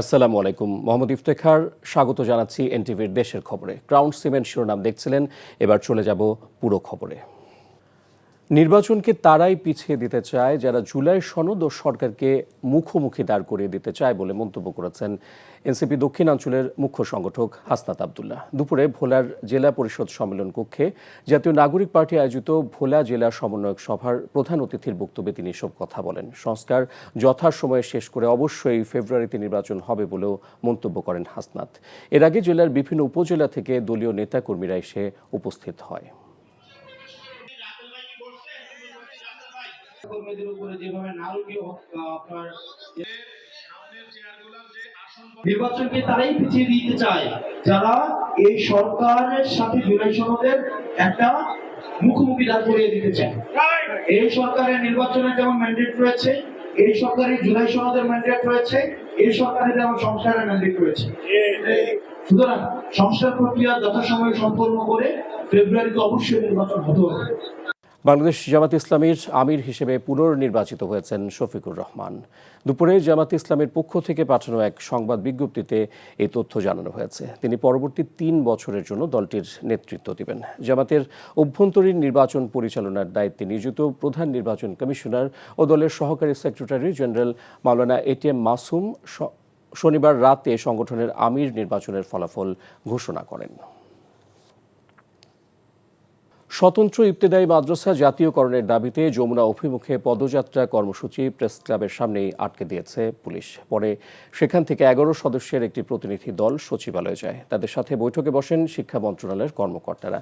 আসসালামু আলাইকুম। মোহাম্মদ ইফতেখার, স্বাগত জানাচ্ছি এনটিভির দেশের খবরে। ক্রাউন সিমেন্ট শিরোনাম দেখছিলেন, এবার চলে যাব পুরো খবরে। নির্বাচনকে তারাই পিছিয়ে দিতে চায়, যারা জুলাই সনদ ও সরকারকে মুখোমুখি দাঁড় করিয়ে দিতে চায় বলে মন্তব্য করেছেন এনসিপি দক্ষিণাঞ্চলের মুখ্য সংগঠক হাসনাত আবদুল্লাহ। দুপুরে ভোলার জেলা পরিষদ সম্মেলন কক্ষে জাতীয় নাগরিক পার্টি আয়োজিত ভোলা জেলা সমন্বয়ক সভার প্রধান অতিথির বক্তব্যে তিনি এসব কথা বলেন। সংস্কার যথাসময়ে শেষ করে অবশ্যই ফেব্রুয়ারিতে নির্বাচন হবে বলেও মন্তব্য করেন হাসনাত। এর আগে জেলার বিভিন্ন উপজেলা থেকে দলীয় নেতাকর্মীরা এসে উপস্থিত হয়। কর্মীদের উপরে যেভাবে নারকীয় আপনার নির্বাচনকে তারাই পিছিয়ে দিতে চায়। যারা এই সরকারের সাথে জুলাই সনদের একটা মুখোমুখি দাঁড় করিয়ে দিতে চায়। এই সরকারের নির্বাচনের যেমন ম্যান্ডেট রয়েছে, এই সরকারের জুলাই সনদের ম্যান্ডেট রয়েছে, এই সরকারের যেমন সংস্কারের ম্যান্ডেট রয়েছে। সুতরাং সংস্কার প্রক্রিয়া যথাসময়ে সম্পন্ন করে ফেব্রুয়ারিতে অবশ্যই নির্বাচন হতে হবে। বাংলাদেশ জামাত ইসলামীর আমির হিসেবে পুনর্নির্বাচিত হয়েছেন শফিকুর রহমান। দুপুরে জামাত ইসলামের পক্ষ থেকে পাঠানো এক সংবাদ বিজ্ঞপ্তিতে এই তথ্য জানানো হয়েছে। তিনি পরবর্তী তিন বছরের জন্য দলটির নেতৃত্ব দিবেন। জামাতের অভ্যন্তরীণ নির্বাচন পরিচালনার দায়িত্বে নিযুক্ত প্রধান নির্বাচন কমিশনার ও দলের সহকারী সেক্রেটারি জেনারেল মাওলানা এটিএম মাসুম শনিবার রাতে সংগঠনের আমির নির্বাচনের ফলাফল ঘোষণা করেন। স্বতন্ত্র ইবতেদায়ী মাদ্রাসা জাতীয়করণের দাবিতে যমুনা অভিমুখে পদযাত্রা কর্মসূচি প্রেস ক্লাবের সামনেই আটকে দিয়েছে পুলিশ। পরে সেখান থেকে এগারো সদস্যের একটি প্রতিনিধি দল সচিবালয়ে যায়। তাদের সাথে বৈঠকে বসেন শিক্ষা মন্ত্রণালয়ের কর্মকর্তারা।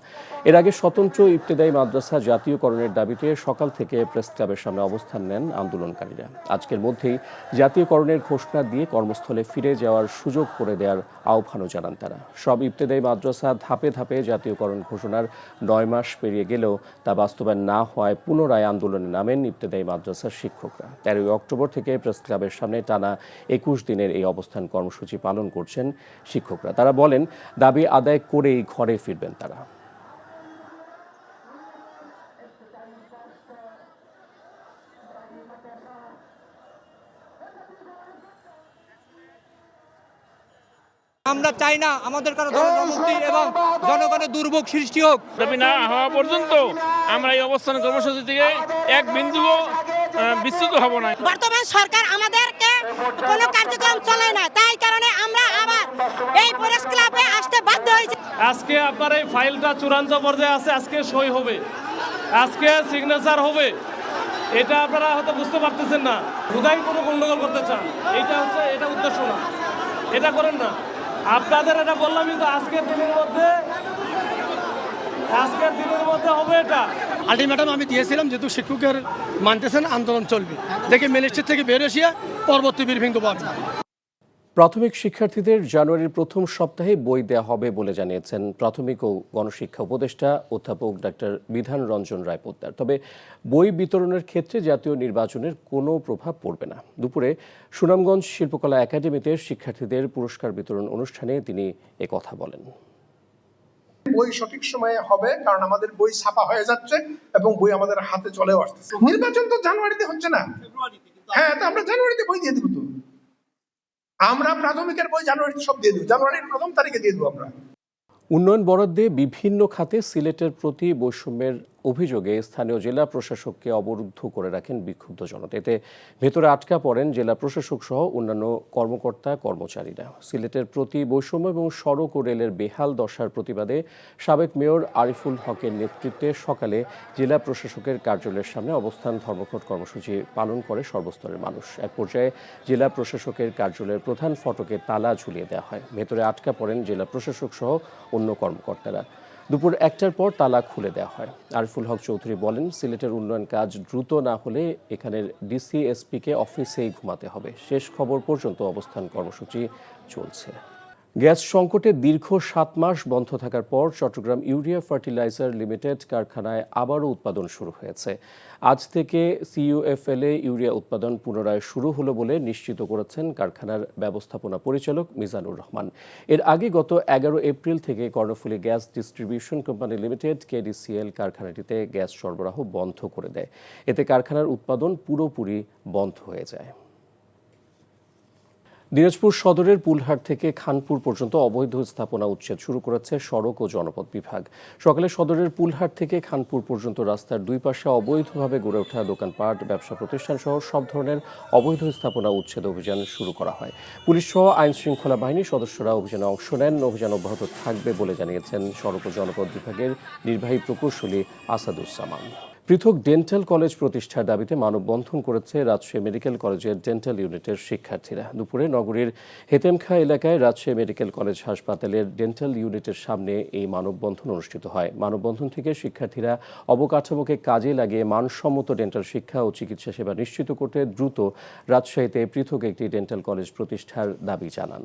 এর আগে স্বতন্ত্র ইবতেদায়ী মাদ্রাসা জাতীয়করণের দাবিতে সকাল থেকে প্রেস ক্লাবের সামনে অবস্থান নেন আন্দোলনকারীরা। আজকের মধ্যেই জাতীয়করণের ঘোষণা দিয়ে কর্মস্থলে ফিরে যাওয়ার সুযোগ করে দেওয়ার আহ্বানও জানান তারা। সব ইবতেদায়ী মাদ্রাসা ধাপে ধাপে জাতীয়করণ ঘোষণার নয় মাস পেরিয়ে গেলেও তা বাস্তবায়ন না হওয়ায় পুনরায় আন্দোলনে নামেন ইবতেদায়ী মাদ্রাসার শিক্ষকরা। তেরোই অক্টোবর থেকে প্রেস ক্লাবের সামনে টানা একুশ দিনের এই অবস্থান কর্মসূচি পালন করছেন শিক্ষকরা। তারা বলেন, দাবি আদায় করেই ঘরে ফিরবেন তারা। আমরা চাই না আমাদের কারও জনমুক্তি এবং জনগণের দুর্ভোগ সৃষ্টি হোক। দাবি না হওয়া পর্যন্ত আমরা এই অবস্থান কর্মসূচি থেকে এক বিন্দুও আহ, বিচ্যুত হব না। বর্তমান সরকার আমাদেরকে কোনো কার্যক্রম চলে না তাই কারণে আমরা আবার এই প্রেস ক্লাবে আসতে বাধ্য হয়েছি। আজকে আপনার এই ফাইলটা চূড়ান্ত পর্যায়ে আছে আজকে সই হবে আজকে সিগনেচার হবে। এটা আপনারা হয়তো বুঝতে পারতেছেন না। খুদাই কোনো গন্ডগোল করতে চান এটা হচ্ছে এটা উদ্দেশ্য না। এটা করেন না। আপনাদের এটা বললাম কিন্তু আজকের দিনের মধ্যে, আজকের দিনের মধ্যে হবে এটা। আলটিমেটাম আমি দিয়েছিলাম যেহেতু শিক্ষকের মানতেছেন, আন্দোলন চলবে। দেখে মিনিস্ট্রি থেকে বেরোসিয়া পরবর্তী ব্রিফিং দেবো প্রাথমিক শিক্ষার্থীদের জানুয়ারির প্রথম সপ্তাহে বই দেওয়া হবে বলে জানিয়েছেন প্রাথমিক ও গণশিক্ষা উপদেষ্টা অধ্যাপক ডাক্তার বিধান রঞ্জন রায় পোদ্দার। তবে বই বিতরণের ক্ষেত্রে জাতীয় নির্বাচনের কোনো প্রভাব পড়বে না। দুপুরে সুনামগঞ্জ শিল্পকলা একাডেমিতে শিক্ষার্থীদের পুরস্কার বিতরণ অনুষ্ঠানে তিনি কথা বলেন। বই সঠিক সময়ে হবে কারণ আমাদের বই ছাপা হয়ে যাচ্ছে এবং বই আমাদের হাতে চলেও আসতেছে। নির্বাচন তো জানুয়ারিতে হচ্ছে না। হ্যাঁ তো আমরা জানুয়ারিতে বই দিয়ে দিব তো। আমরা প্রাথমিকের বই জানুয়ারিতে সব দিয়ে দেবো। জানুয়ারির প্রথম তারিখে দিয়ে দেবো আমরা। উন্নয়ন বরাদ্দে বিভিন্ন খাতে সিলেটের প্রতি বৈষম্যের অভিযোগে স্থানীয় জেলা প্রশাসককে অবরুদ্ধ করে রাখেন বিক্ষুব্ধ জনতা। এতে ভেতরে আটকা পড়েন জেলা প্রশাসক সহ অন্যান্য কর্মকর্তা, কর্মচারীরা। সিলেটের প্রতি বৈষম্য এবং সড়ক ও রেলের বেহাল দশার প্রতিবাদে সাবেক মেয়র আরিফুল হকের নেতৃত্বে সকালে জেলা প্রশাসকের কার্যালয়ের সামনে অবস্থান ধর্মঘট কর্মসূচি পালন করে সর্বস্তরের মানুষ। এক পর্যায়ে জেলা প্রশাসকের কার্যালয়ের প্রধান ফটকে তালা ঝুলিয়ে দেওয়া হয়। ভেতরে আটকা পড়েন জেলা প্রশাসক সহ অন্য কর্মকর্তারা। দুপুর একটার পর তালা খুলে দেওয়া হয়। আরিফুল হক চৌধুরী বলেন, সিলেটের উন্নয়ন কাজ দ্রুত না হলে এখানের ডিসিএসপিকে অফিসেই ঘুমাতে হবে। শেষ খবর পর্যন্ত অবস্থান কর্মসূচি চলছে। গ্যাস সংকটে দীর্ঘ সাত মাস বন্ধ থাকার পর চট্টগ্রাম ইউরিয়া ফার্টিলাইজার লিমিটেড কারখানায় আবারও উৎপাদন শুরু হয়েছে। আজ থেকে সিইউএফএলএ ইউরিয়া উৎপাদন পুনরায় শুরু হলো বলে নিশ্চিত করেছেন কারখানার ব্যবস্থাপনা পরিচালক মিজানুর রহমান। এর আগে গত এগারো এপ্রিল থেকে Karnaphuli gas distribution company limited, KDCL কারখানাটিতে gas সরবরাহ বন্ধ করে দেয়। এতে কারখানার উৎপাদন পুরোপুরি বন্ধ হয়ে যায়। দিনাজপুর সদরের পুলহাট থেকে খানপুর পর্যন্ত অবৈধ স্থাপনা উচ্ছেদ শুরু করেছে সড়ক ও জনপথ বিভাগ। সকালে সদরের পুলহাট থেকে খানপুর পর্যন্ত রাস্তার দুই পাশে অবৈধভাবে গড়ে ওঠা দোকানপাট, ব্যবসা প্রতিষ্ঠান সহ সব ধরনের অবৈধ স্থাপনা উচ্ছেদ অভিযান শুরু করা হয়। পুলিশ সহ আইন শৃঙ্খলা বাহিনীর সদস্যরা অভিযানে অংশ নেন। অভিযান অব্যাহত থাকবে বলে জানিয়েছেন সড়ক ও জনপথ বিভাগের নির্বাহী প্রকৌশলী আসাদুজ্জামান। পৃথক ডেন্টাল কলেজ প্রতিষ্ঠার দাবিতে মানববন্ধন করেছে রাজশাহী মেডিকেল কলেজের ডেন্টাল ইউনিটের শিক্ষার্থীরা। দুপুরে নগরীর হেতেমখা এলাকায় রাজশাহী মেডিকেল কলেজ হাসপাতালের ডেন্টাল ইউনিটের সামনে এই মানববন্ধন অনুষ্ঠিত হয়। মানববন্ধন থেকে শিক্ষার্থীরা অবকাঠামোকে কাজে লাগিয়ে মানসম্মত ডেন্টাল শিক্ষা ও চিকিৎসা সেবা নিশ্চিত করতে দ্রুত রাজশাহীতে পৃথক একটি ডেন্টাল কলেজ প্রতিষ্ঠার দাবি জানান।